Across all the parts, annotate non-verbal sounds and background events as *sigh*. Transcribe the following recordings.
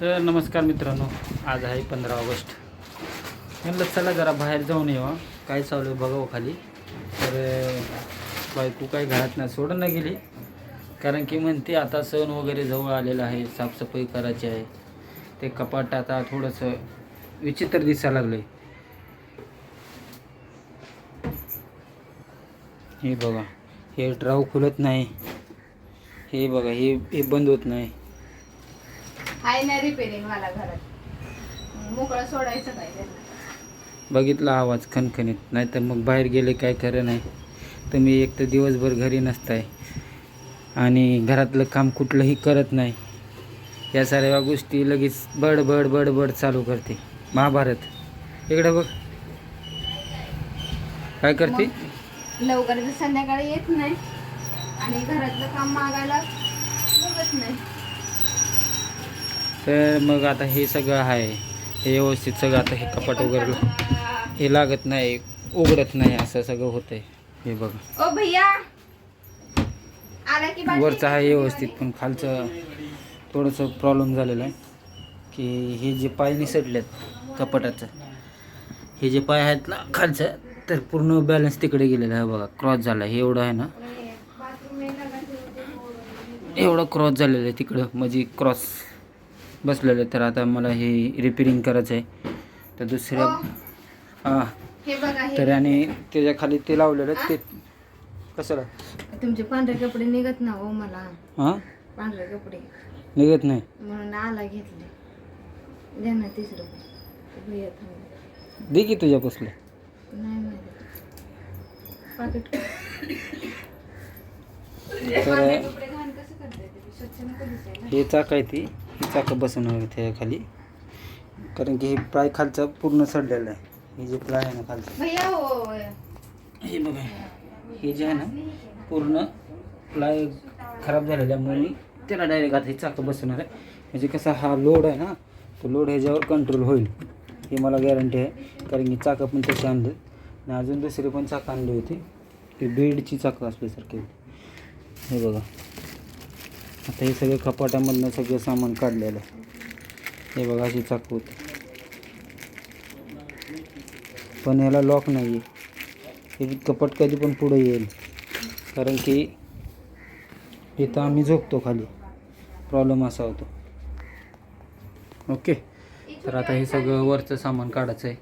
तर नमस्कार मित्रांनो आज आहे पंधरा ऑगस्ट. म्हणलं चला जरा बाहेर जाऊन येवा काय चालू आहे बघावं खाली. तर बायको काय घरात नाही सोडून नाही गेली. कारण की म्हणते आता सण वगैरे जवळ आलेला आहे साफसफाई करायची आहे. ते कपाट आता थोडंसं विचित्र दिसायला लागलं आहे हे बघा हे ड्राव खुलत नाही. हे बघा हे हे बंद होत नाही. आहे ना रिपेरिंग मला घरात. मोकळं सोडायचं काय त्यांना बघितला आवाज खणखणीत नाहीतर मग बाहेर गेले काय खरं नाही. तुम्ही एक तर दिवसभर घरी नसताय आणि घरातलं काम कुठलंही करत नाही. या सर्व गोष्टी लगेच बड बड बड बड चालू करते. महाभारत. इकडे बघ. काय करते? लवकर संध्याकाळी येत नाही आणि घरातलं काम मागायला बघत नाही. तर मग आता हे सगळं आहे. हे व्यवस्थित सगळं आता हे कपाट वगैरे हे लागत नाही उघडत नाही असं सगळं होतंय. हे बघा. वरचं आहे व्यवस्थित पण खालचं थोडंसं प्रॉब्लेम झालेलं आहे. की हे जे पाय निसटलेत कपाटाचं हे जे पाय आहेत ना खालचं तर पूर्ण बॅलन्स तिकडे गेलेला आहे बघा. क्रॉस झाला हे एवढं आहे ना? एवढं क्रॉस झालेलं आहे तिकडं. म्हणजे क्रॉस बसलेलं तर आता मला हे रिपेरिंग करायचं आहे. तर दुसऱ्या हां. हे. बघा हे तर आणि त्याच्याखाली ते लावलेलं ते कशाला तुमचे पांढरे कपडे निघत ना हो मला. हां? पांढरे कपडे. निघत नाही. म्हणून आला घेतले. द्या ना तीस रुपये भैया थांबा. दे की तुझ्या पुसलं. नाही पाकिट तर कसं हे चाक आहे ती. चाकं बसवणार त्याच्याखाली कारण की हे प्लाय खालचा पूर्ण सडलेलं आहे. हे जे प्लाय आहे ना खालचं. भैया हो हे बघा. हे जे आहे ना पूर्ण प्लाय खराब झालेलं आहे. म्हणून मी त्याला डायरेक्ट आता हे चाकं बसवणार आहे. म्हणजे कसा हा लोड आहे ना तो लोड ह्याच्यावर कंट्रोल होईल. हे मला गॅरंटी आहे. कारण की चाकं पण तशी आणले. आणि अजून दुसरी पण चाकं आणली होती. ते बेडची चाकं असल्यासारखी हे बघा. आता हे सगळं कपाटामधनं सगळं सामान काढलेलं आहे. हे बघा अशी चाकू होती पण याला लॉक नाही आहे हे कपाट कधी पण पुढे येईल. कारण की इथं आम्ही झोपतो खाली. प्रॉब्लेम असा होतो. ओके तर आता हे सगळं वरचं सामान काढायचं आहे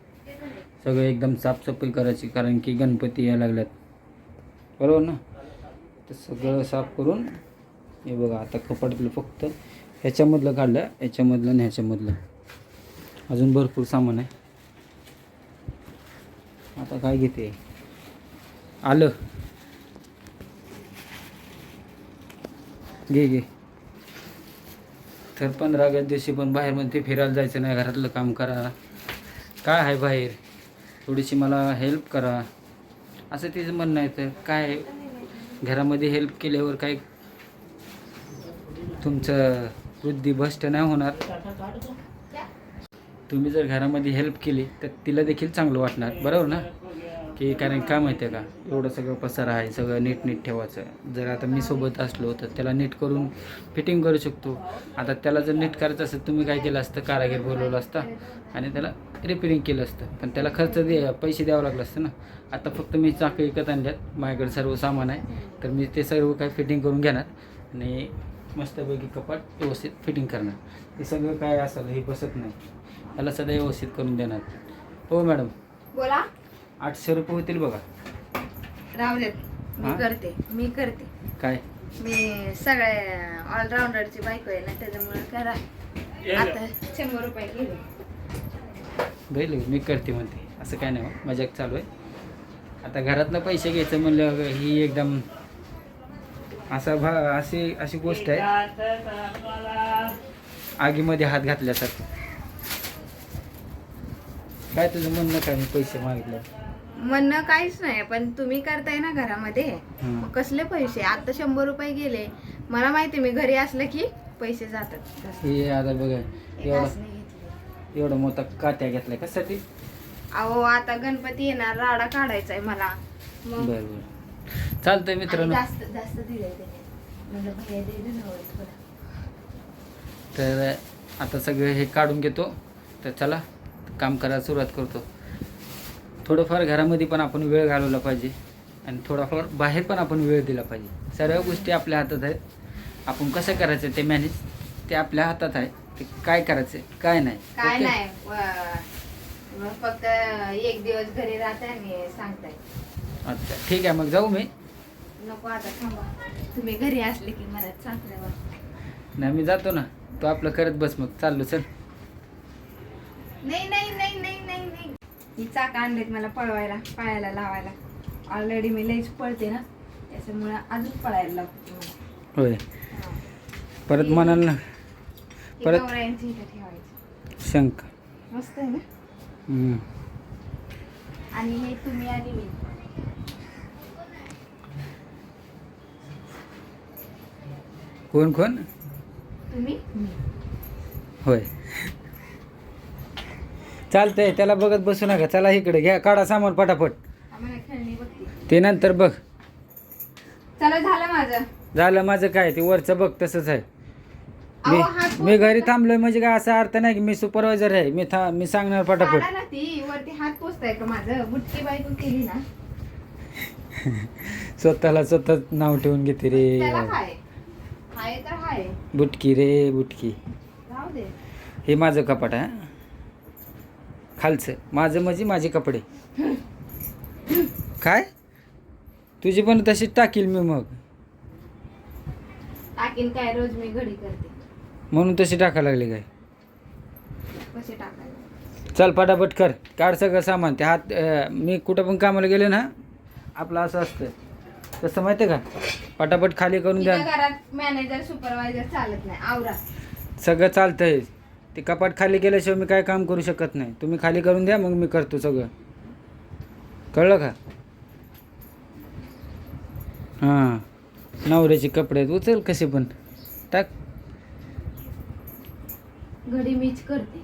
सगळं एकदम साफसफाई करायची कारण की गणपती यायला लागल्यात. बरोबर ना? तर सगळं साफ करून हे बघा आता कपाटातलं फक्त ह्याच्यामधलं काढलं ह्याच्यामधलं आणि ह्याच्यामधलं. अजून भरपूर सामान आहे. आता काय घेते? आलं. घे घे. तर पंधरा ऑगस्ट दिवशी पण बाहेर म्हणते फिरायला जायचं नाही घरातलं काम करा. काय आहे बाहेर? थोडीशी मला हेल्प करा. असं तिचं म्हणणं आहे तर काय? घरामध्ये हेल्प केल्यावर काय तुमचं वृद्धी भ्रष्ट नाही होणार. तुम्ही जर घरामध्ये हेल्प केली तर तिला देखील चांगलं वाटणार. बरोबर ना? की कारण काय माहिती आहे का? एवढं सगळं पसार आहे सगळं नीट नीट ठेवायचं. जर आता मी सोबत असलो तर त्याला नीट करून फिटिंग करू शकतो. आता त्याला जर नीट करायचं असेल तुम्ही काय केलं असतं? कारागीर बोलवलं असतं आणि त्याला रिपेरिंग केलं असतं. पण त्याला खर्च दे पैसे द्यावं लागलं असतं ना? आता फक्त मी चाकं विकत आणल्यात. माझ्याकडे सर्व सामान आहे. तर मी ते सर्व काय फिटिंग करून घेणार. आणि मस्तपैकी कपाट व्यवस्थित फिटिंग करणार. हे सगळं काय असेल हे बसत नाही. त्याला सध्या व्यवस्थित करून देणार. हो मॅडम बोला. आठशे रुपये होतील बघा. राहू देत. मी हा? करते. मी करते. काय? मी सगळे ऑलराऊंडरची बायको आहे ना त्याच्यामुळे करा. आता शंभर रुपये गेले बैल मी करते म्हणते. असं काय नाही हो, मजाक चालू आहे. आता घरातनं पैसे घ्यायचं म्हणलं ही एकदम असा भा अशी अशी गोष्ट आहे. आगीमध्ये हात घातल्यासारखं. काय तुझं म्हणणं काय? मी पैसे मागितले. म्हणणं काहीच नाही पण तुम्ही करताय ना घरामध्ये. मग कसले पैसे? आता शंभर रुपये गेले. मला माहिती मी घरी असलं की पैसे जातात. हे आता बघा एवढा असं एवढा मोठा कात्या घेतलाय कशासाठी? अहो आता गणपती येणार राडा काढायचा आहे मला. मग बरं बरं. चालतंय मित्रांनो. जास्त जास्त दिलंय त्याने. म्हणलं भैया दे दे ना वर थोडं. तर आता सगळं हे काढून घेतो. तर चला काम करायला सुरुवात करतो. थोडंफार घरामध्ये पण आपण वेळ घालवला पाहिजे. आणि थोडाफार बाहेर पण आपण वेळ दिला पाहिजे. सर्व गोष्टी आपल्या हातात आहेत. आपण कसं करायचं ते मॅनेज ते आपल्या हातात आहे. ते काय करायचं काय नाही. काय ओके? नाही. व- फक्त एक दिवस घरी राहताय आणि सांगताय. अच्छा ठीक आहे. मग जाऊ मी. नको आता थांबा. तुम्ही घरी असले की मला चांगलं नाही मी जातो ना. तो आपलं करत बस मग. चाललो चल. नाही नाही नाही नाही नाही नाही. ही चाक आणलेत मला पळवायला पळायला लावायला. ऑलरेडी मी लईच पळते ना. त्याच्यामुळे अजून पळायला मला होय. परत म्हणाल ना. ही परत- गौरायांची इथं ठेवायची. शंक मस्त आहे ना? हम्म. आणि हे तुम्ही आणि मी. कोण कोण? तुम्ही? होय. चालतंय त्याला बघत बसू नका. चला इकडे घ्या काढा सामान पटापट. आम्हाला खेळणी बघते. ते नंतर बघ. चला झालं माझं. झालं माझं काय ते वरचं बघ तसंच आहे. मी अहो, मी घरी थांबलोय म्हणजे काय असा अर्थ नाही की मी सुपरवायझर आहे. मी था मी सांगणार पटापट. काढा ना ती वरती हात पोचताय का माझं? बुटकी बायको केली ना. *laughs* स्वतःला स्वतः नाव ठेवून घेते रे. त्याला हाय तर हाय. बुटकी रे बुटकी. राहू दे. हे माझं कपाट आहे हं. खालचं. माझं म्हणजे माझे कपडे. काय? तुझी पण तशी टाकील मी मग. टाकीन काय? रोज मी घडी करते. म्हणून तशी टाकायला लागली काय? कसे टाकायला चल पटापट कर. काढ सगळं सामान. ते हात अं, मी कुठं पण कामाला गेले ना आपलं असं असतं. तसं माहिती का? पटापट खाली करून द्या. तिच्या घरात मॅनेजर सुपरवायझर चालत नाही. आवरा. सगळं चालतंय. ते कपाट खाली केल्याशिवाय मी काय काम करू शकत नाही. तुम्ही खाली करून द्या मग मी करतो सगळं. कळलं का? हां. नवऱ्याचे कपडे आहेत. उचल कसे पण. टाक. घडी मीच करते.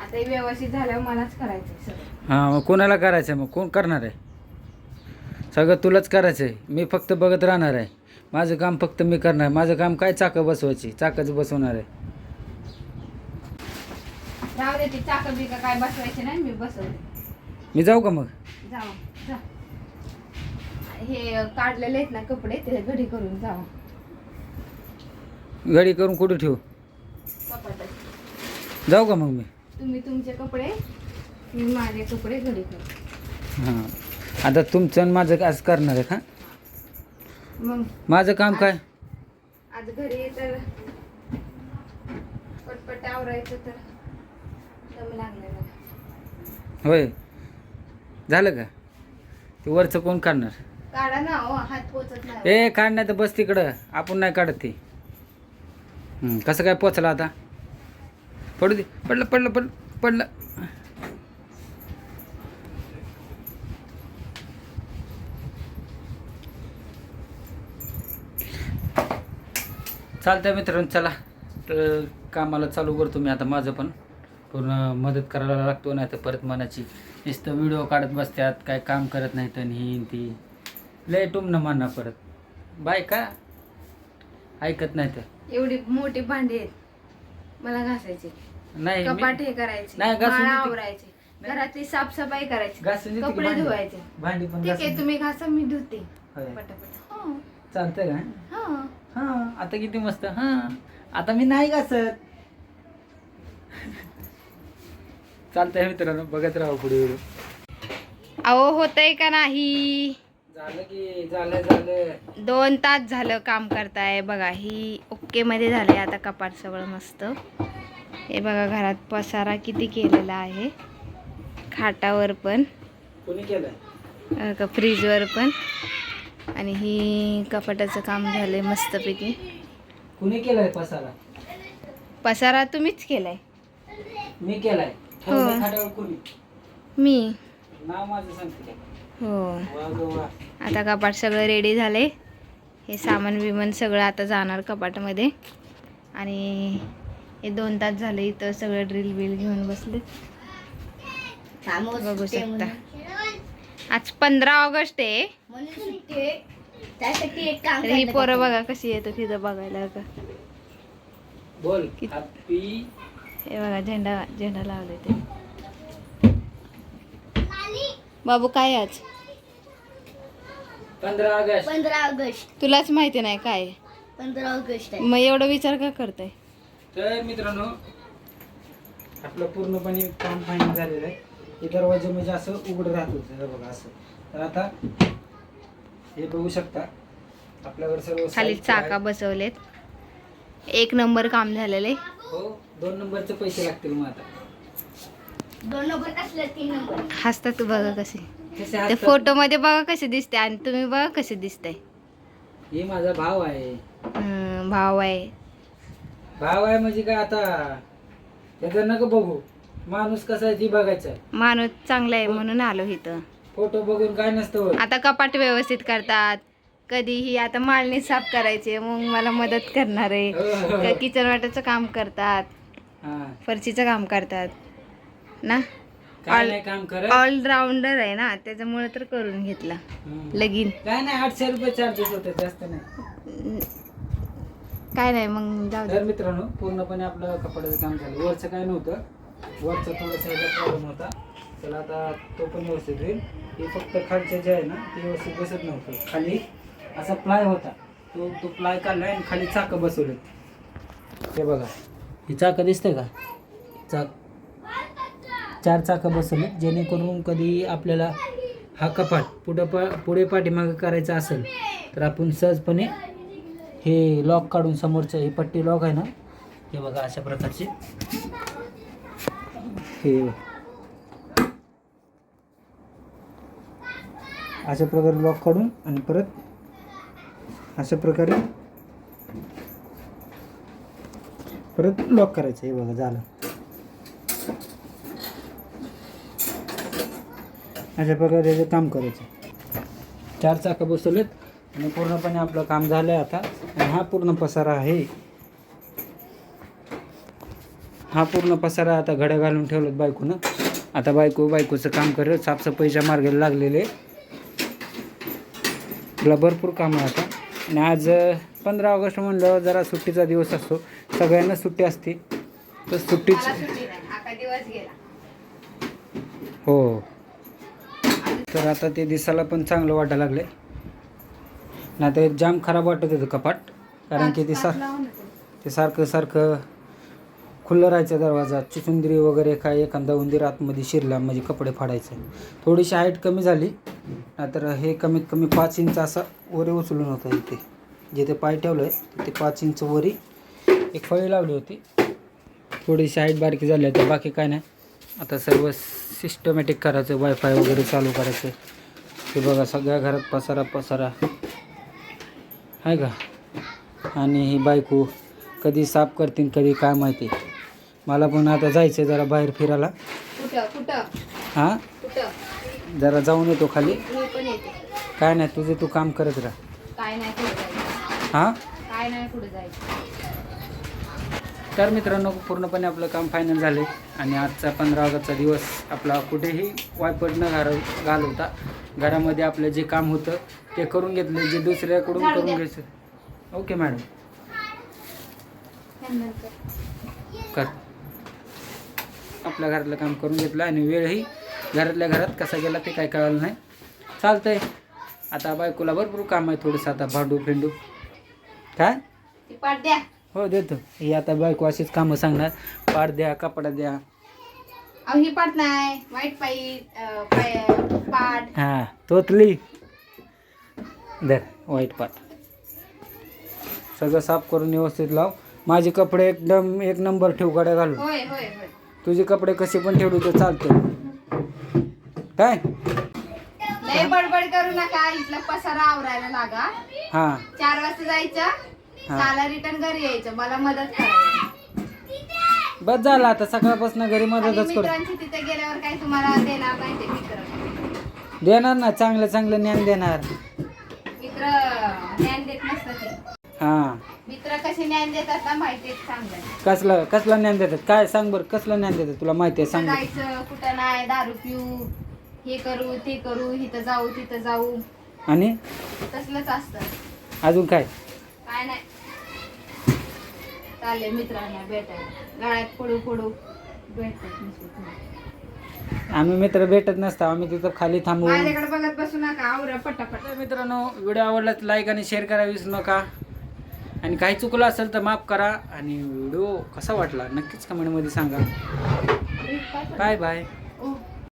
आता हे व्यवस्थित झाल्यावर मलाच करायचं हां मग कोणाला करायचं आहे मग? कोण करणार आहे? सगळं तुलाच करायचं आहे मी फक्त बघत राहणार आहे. माझं काम फक्त मी करणार माझं काम काय चाकं बसवायची? चाकच बसवणार आहे. राहू दे ती चाक बिका काय बसवायचे नाही मी बसवते. मी जाऊ का मग? जाऊ जा. हे काढलेले आहेत ना कपडे ते घडी करून जाऊ. घडी करून कुठं ठेवू? कपाटात. जाऊ का मग मी? तुम्ही तुमचे कपडे मी माझे कपडे घडी करू हां. आता तुमचं आणि माझं आज करणार आहे का? मग. माझं काम काय? आज घरी तर पटपट आवरायचं तर दम लागलेला होय. झालं का? ते वरचं कोण काढणार? काढा ना हो हात पोचत नाही. ए काढ नाही तर बस तिकडं. आपण नाही काढत ते. हं, कसं काय पोचला आता? पडू दे. पडलं पडलं पडलं पडलं. चालतंय मित्रांनो चला. तर कामाला चालू करतो मी आता माझं पण. पूर्ण मदत करायला लागतो नाही तर परत मनाची नुसतं व्हिडिओ काढत बसतात काय काम करत नाहीत आणि ही ती. लय टुमणं मानणार परत. बाय का? ऐकत नाही तर. एवढी मोठी भांडी आहेत. मला घासायची. नाही मी- कपाट हे करायचे. नाही, घासून माळा देते. आवरायचे. घरातली साफसफाई करायची. देते की कपडे भांडी? धुवायचे. भांडी पण ठीक आहे घासून तुम्ही घासा मी धुते. होय. पटापट. हो. चालतंय का? हा. हा आता किती मस्त हा. आता मी नाही घासत. चालतंय मित्रांनो बघत राहा पुढे व्हिडिओ. अहो होतय का नाही? झालं की झालं झालं. दोन तास झालं काम करताय बघा ही ओके मध्ये झाले आता कपाट सगळं मस्त. हे बघा घरात पसारा किती केलेला आहे. खाटावर पण. कोणी केलं फ्रीजवर पण. आणि ही कपाटाचं काम झालंय मस्तपैकी. कुणी केलाय पसारा? पसारा तुम्हीच केलाय. मी केलाय. हो. कुणी? मी. नाव माझं सांगते हो. वा ग वा. आता कपाट सगळं रेडी झाले हे सामान बिमान सगळं आता जाणार कपाटामध्ये. आणि हे दोन तास झाले इथं सगळं ड्रिल बिल घेऊन बसले. बघू शकता. आज पंधरा ऑगस्ट आहे. तर ही पोरं बघा कशी येतं तिथं बघायला का? बोल हे बघा झेंडा झेंडा लावले ते. बाबू काय आज? पंधरा ऑगस्ट. पंधरा ऑगस्ट. तुलाच माहिती नाही काय. पंधरा ऑगस्ट आहे. मग एवढा विचार का करताय? तर मित्रांनो आपलं पूर्णपणे काम फायनल झालेलं आहे. हे दरवाजे म्हणजे असं उघडं राहत होतं बघा असं. तर आता हे बघू शकता. आपल्याकडे सर्व खाली साहित्य आहे. चाका बसवलेत. एक नंबर काम झालेलं आहे हो दोन नंबरचे पैसे लागतील मग आता. दोन नंबर असले तीन नंबर. हसतात बघा कसे. कसे ते असतात? फोटो मध्ये बघा कसे दिसते आणि तुम्ही बघा कसे दिसताय हे माझा भाव आहे. भाव आहे. भाव आहे म्हणजे काय आता? त्याचं नका बघू. माणूस कसा आहे ती बघायचं. माणूस चांगला आहे म्हणून आलो इथं. फोटो बघून काय नसतं होत. आता कपाट व्यवस्थित करतात. कधीही आता माळणी साफ करायचे मग मला मदत करणार आहे. हो, हो. किचन वाट्याचं काम करतात. हा. फरशीचं काम करतात. ना? काय ऑल- नाही काम करत. ऑलराऊंडर आहे ना त्याच्यामुळे तर करून घेतला. हम्म. लगीन. काय नाही आठशे रुपये चार्जेस होते जास्त नाही. काय नाही मग जाऊ दे. तर मित्रांनो पूर्णपणे आपलं कपड्याचं काम झालं. वरचं काय नव्हतं. वरचं थोडंसं प्रॉब्लेम होता. त्याला आता तो पण व्यवस्थित होईल. हे फक्त खालचे जे आहे ना ते व्यवस्थित बसत नव्हतं. खाली असा प्लाय होता. तो तो प्लाय काढला आणि खाली चाकं बसवले हे बघा. ही चाकं दिसते का? चाक. चार चाकं बसवले जेणेकरून कधी आपल्याला हा कपाट पुढं पा पुढे पाठीमागं करायचा असेल तर आपण सहजपणे हे लॉक काढून समोरचं ही पट्टी लॉक आहे ना हे बघा अशा प्रकारचे. हे. अशा प्रकारे लॉक काढून आणि परत अशा प्रकारे परत लॉक करायचं हे बघा झालं. अशा प्रकारे याचं काम करायचं. चार चाकं बसवलेत आणि पूर्णपणे आपलं काम झालं आहे आता. आणि हा पूर्ण पसारा आहे. हा पूर्ण पसारा आता घड्या घालून ठेवलं बायकोनं. आता बायको बायकोचं काम करत साफसफाईच्या मार्गाला लागलेले. तिला भरपूर काम आहे आता. आणि आज पंधरा ऑगस्ट म्हणल्यावर जरा सुट्टीचा दिवस असतो. सगळ्यांना सुट्टी असते. तर सुट्टीच हो. तर आता ते दिसायला पण चांगलं वाटायला लागले नाही तर जाम खराब वाटत होतं कपाट. कारण की ते सार ते सारखं सारखं खुल्लं राहायचं दरवाजा चुचुंदरी वगैरे काय एखादा उंदीर आतमध्ये शिरला म्हणजे कपडे फाडायचे. थोडीशी हाईट कमी झाली नाहीतर हे कमीत कमी पाच इंच असा वरी उचलून होतं इथे. जिथे पाय ठेवलं आहे ते पाच इंच वरी एक फळी लावली होती. थोडीशी हाईट बारकी झाली आहे तर बाकी काय नाही. आता सर्व सिस्टमॅटिक करायचं वायफाय वगैरे चालू करायचं. हे बघा सगळ्या घरात पसारा पसारा. आहे का? आणि ही बायको कधी साफ करतील कधी काय माहिती. मला पण आता जायचं जरा बाहेर फिरायला. हां? जरा जाऊन येतो खाली. काय नाही तुझे तू काम करत राहा. हां? तर मित्रांनो पूर्णपणे आपलं काम फायनल झाले आणि आजचा पंधरा ऑगस्टचा दिवस आपला कुठेही वायपट न घाल घालवता घरामध्ये आपलं जे काम होतं ते करून घेतलं जे दुसऱ्याकडून करून. घ्यायचं. Okay madam. कर. आपल्या घरातलं काम करून घेतलं आणि वेळही घरातल्या घरात कसा गेला ते काय कळालं नाही. चालतंय. आता बायकोला भरपूर काम आहे थोडंसं आता भांडू फिंडू. काय? हो देतो. ही आता बायको अशीच कामं सांगणार. पाड द्या कपडा द्या. ही नाही. वाईट पाईट हां तोतली. वाईट पाट सगळं साफ करून व्यवस्थित लाव. माझे कपडे एकदम एक नंबर ठेव गाड्या घालून. होय होय होय. तुझे कपडे कसे पण ठेवले तर चालते काय? लय बडबड करू नका इथला पसारा आवरायला लागा. हां. चार वाजता जायचं. साला रिटर्न घरी यायचं मला मदत करायची. बस झालं आता सकाळपासून घरी मदतच मित्रांची तिथे गेल्यावर काही तुम्हाला देणार नाही ते मित्र. देणार ना चांगलं चांगलं ज्ञान देणार. मित्र ज्ञान देत नसतात ते. हां. कसलं कसलं ज्ञान देतात? काय सांग बरं कसलं ज्ञान देतात तुला माहिती आहे? सांग जायचं कुठं नाही दारू पिऊ हे करू ते करू इथं जाऊ तिथं जाऊ. आणि? तसलंच असतं. अजून काय? काय नाही. चालले मित्रांना भेटायला. गाळ्यात पडू पडू आम्ही मित्र भेटत नसतो आम्ही तिथं खाली थांबू बघत बसू नका आवरा पटापट. मित्रांनो व्हिडिओ आवडला लाईक आणि शेअर करा विसरू नका. आणि काही चुकलं असेल तर माफ करा. आणि व्हिडिओ कसा वाटला नक्कीच कमेंटमध्ये सांगा. Bye bye